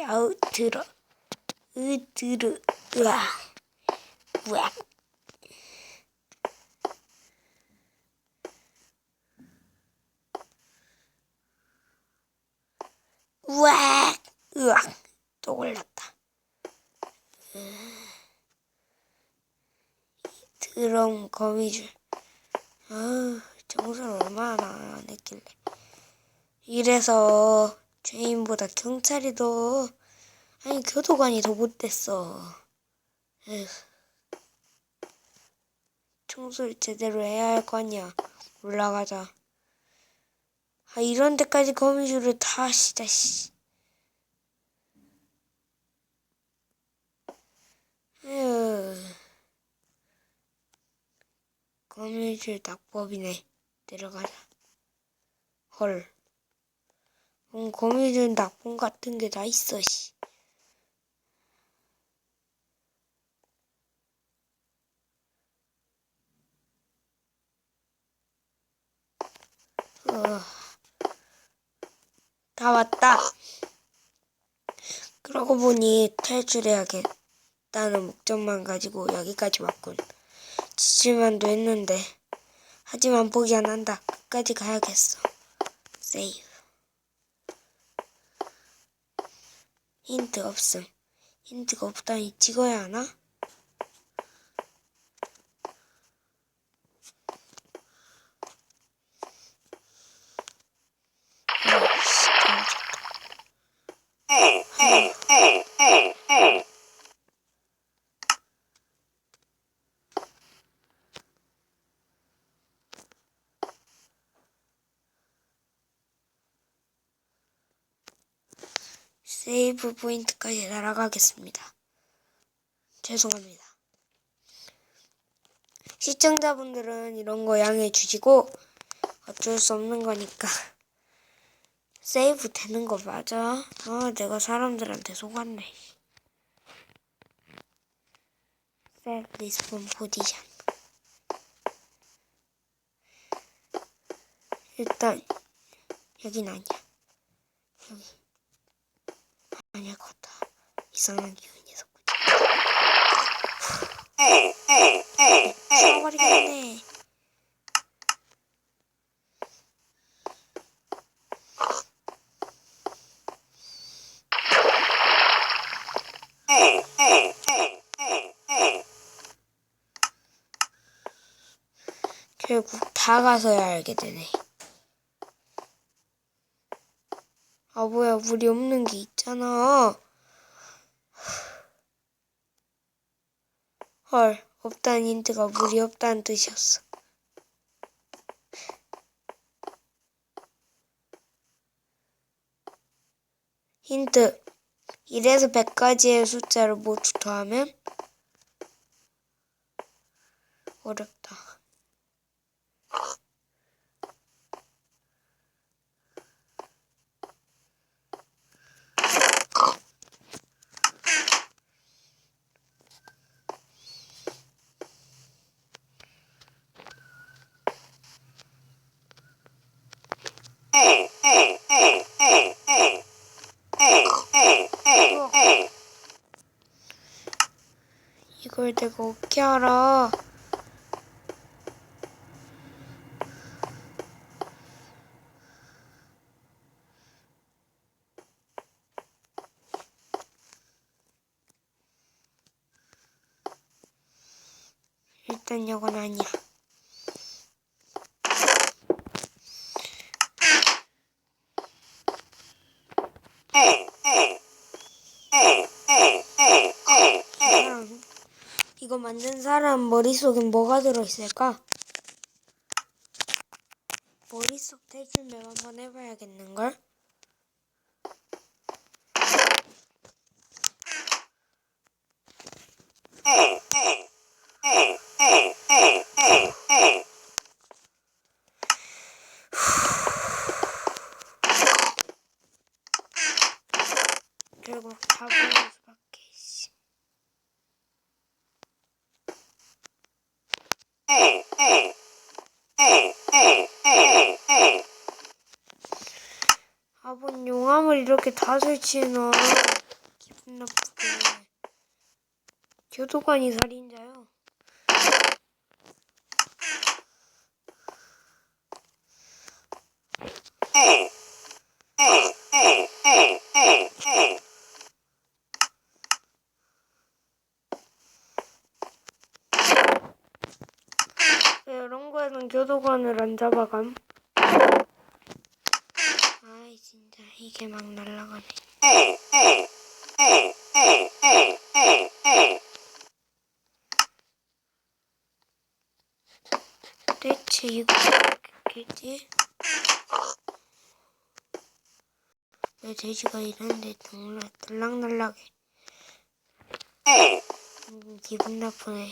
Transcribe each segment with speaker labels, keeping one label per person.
Speaker 1: 야우 들어 으 들어 으아. 우악 우악 으악. 또 걸렸다. 드럼 거미줄. 아 정수를 얼마나 안 했길래. 이래서 죄인보다 경찰이 더 아니 교도관이 더 못됐어. 청소를 제대로 해야 할 거 아니야. 올라가자. 아 이런 데까지 거미줄을 다 진짜 씨. 에휴. 거미줄 낙법이네. 내려가자. 헐 음, 거미줄 낙법 같은 게 다 있어 씨 어. 다 왔다. 그러고 보니 탈출해야겠다는 목적만 가지고 여기까지 왔군. 지칠만도 했는데. 하지만 포기 안 한다. 끝까지 가야겠어. 세이브. 힌트 없음. 힌트가 없다니 찍어야 하나? 아이씨, 떨어졌다. 세이브 포인트까지 날아가겠습니다. 죄송합니다. 시청자분들은 이런 거 양해해 주시고 어쩔 수 없는 거니까 세이브 되는 거 맞아? 아 내가 사람들한테 속았네. 셋 리스폰 포지션 일단 여긴 아니야. 여기 것 같아. 이상한 기운이 섞고. 죽어버리겠네. 결국 다 가서야 알게 되네. 아 뭐야 물이 없는 게 있잖아. 헐 없다는 힌트가 물이 없다는 뜻이었어. 힌트 1에서 100까지의 숫자를 모두 더하면 어렵다. 어떻게 알아? 일단 이건 아니야. 음, 이거 만든 사람 머릿속엔 뭐가 들어있을까? 머릿속 탈출맵 한번 해봐야겠는걸? 결국 다 보는 수밖에 씨. 아본 용암을 이렇게 이렇게 다 설치해놔. 기분 나쁘게. 교도관이 살인자요. 왜 이런 교도관을 안 잡아감? 아이 진짜 이게 막 날라가네. 대체 이거 어떻겠지? 왜 돼지가 이런데 들락날락해? 음, 기분 나쁘네.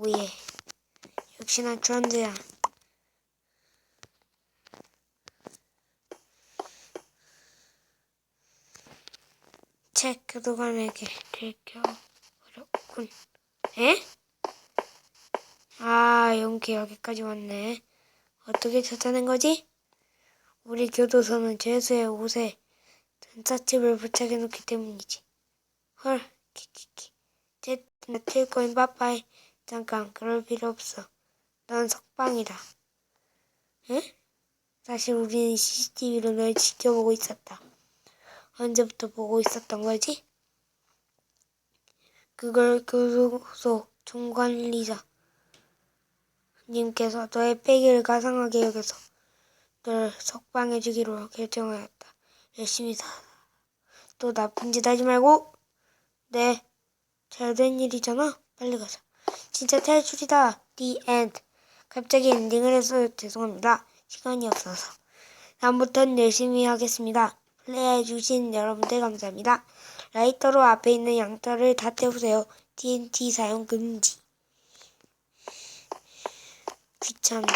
Speaker 1: 오예. 역시나 트렌드야. 책 교도관에게 들켜 어렵군. 에? 아, 용기 여기까지 왔네. 어떻게 찾아낸 거지? 우리 교도소는 죄수의 옷에 전사칩을 부착해 놓기 때문이지. 헐, 키키키. 제, 나칠 거인 빠빠이. 잠깐, 그럴 필요 없어. 넌 석방이다. 응? 사실 우리는 CCTV로 널 지켜보고 있었다. 언제부터 보고 있었던 거지? 그걸 교도소 총관리자 님께서 너의 빼기를 가상하게 여겨서 널 석방해 주기로 결정하였다. 열심히 사. 또 나쁜 짓 하지 말고. 네. 잘 된 일이잖아. 빨리 가자. 진짜 탈출이다. The end. 갑자기 엔딩을 해서 죄송합니다. 시간이 없어서. 다음부터는 열심히 하겠습니다. 플레이해주신 여러분들 감사합니다. 라이터로 앞에 있는 양털을 다 태우세요. TNT 사용 금지. 귀찮다.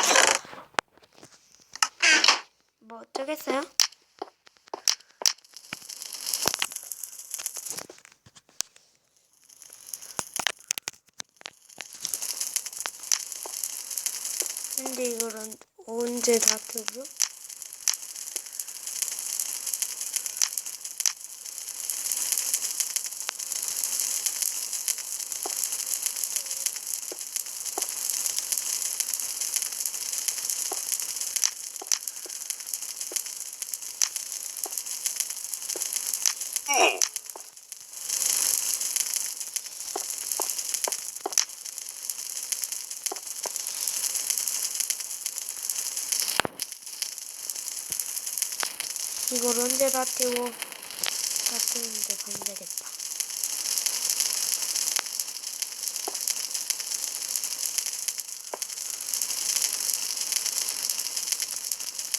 Speaker 1: 뭐 어쩌겠어요? 근데 이걸 언- 언제 다 켜죠? 이걸 언제 다 태워? 다 태우는데 가면 되겠다.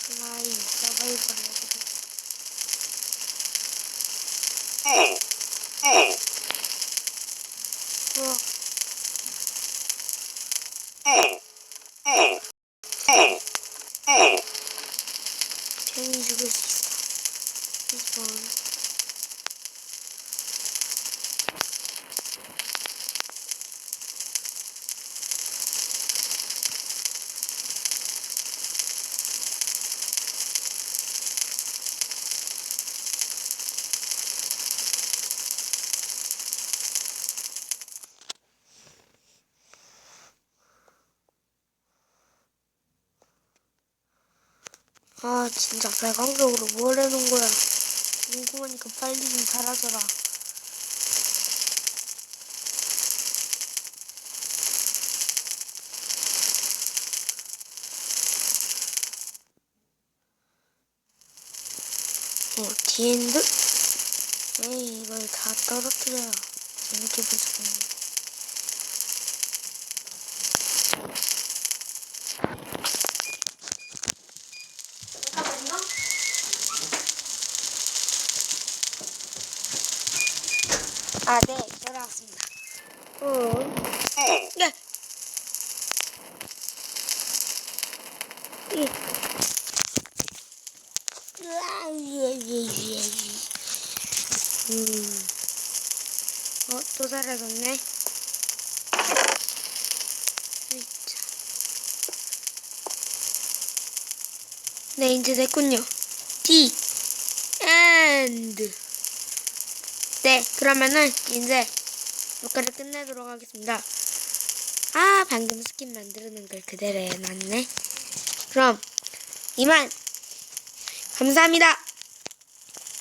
Speaker 1: 플라잉 서바이벌 해보자. 우와. 괜히 죽을 수 있어. 이번. 아 진짜 발광적으로 뭘 해놓은 거야. 궁금하니까 빨리 좀 사라져라. 어 디엔드? 에이 이걸 다 떨어뜨려요 재밌게 있네 아, 네, 돌아왔습니다. 어. 네. 음. 어, 또 사라졌네. 네, 이제 됐군요. D. N. 네, 그러면은 이제 녹화를 끝내도록 하겠습니다. 아, 방금 스킨 만드는 걸 그대로 해놨네. 그럼 이만 감사합니다.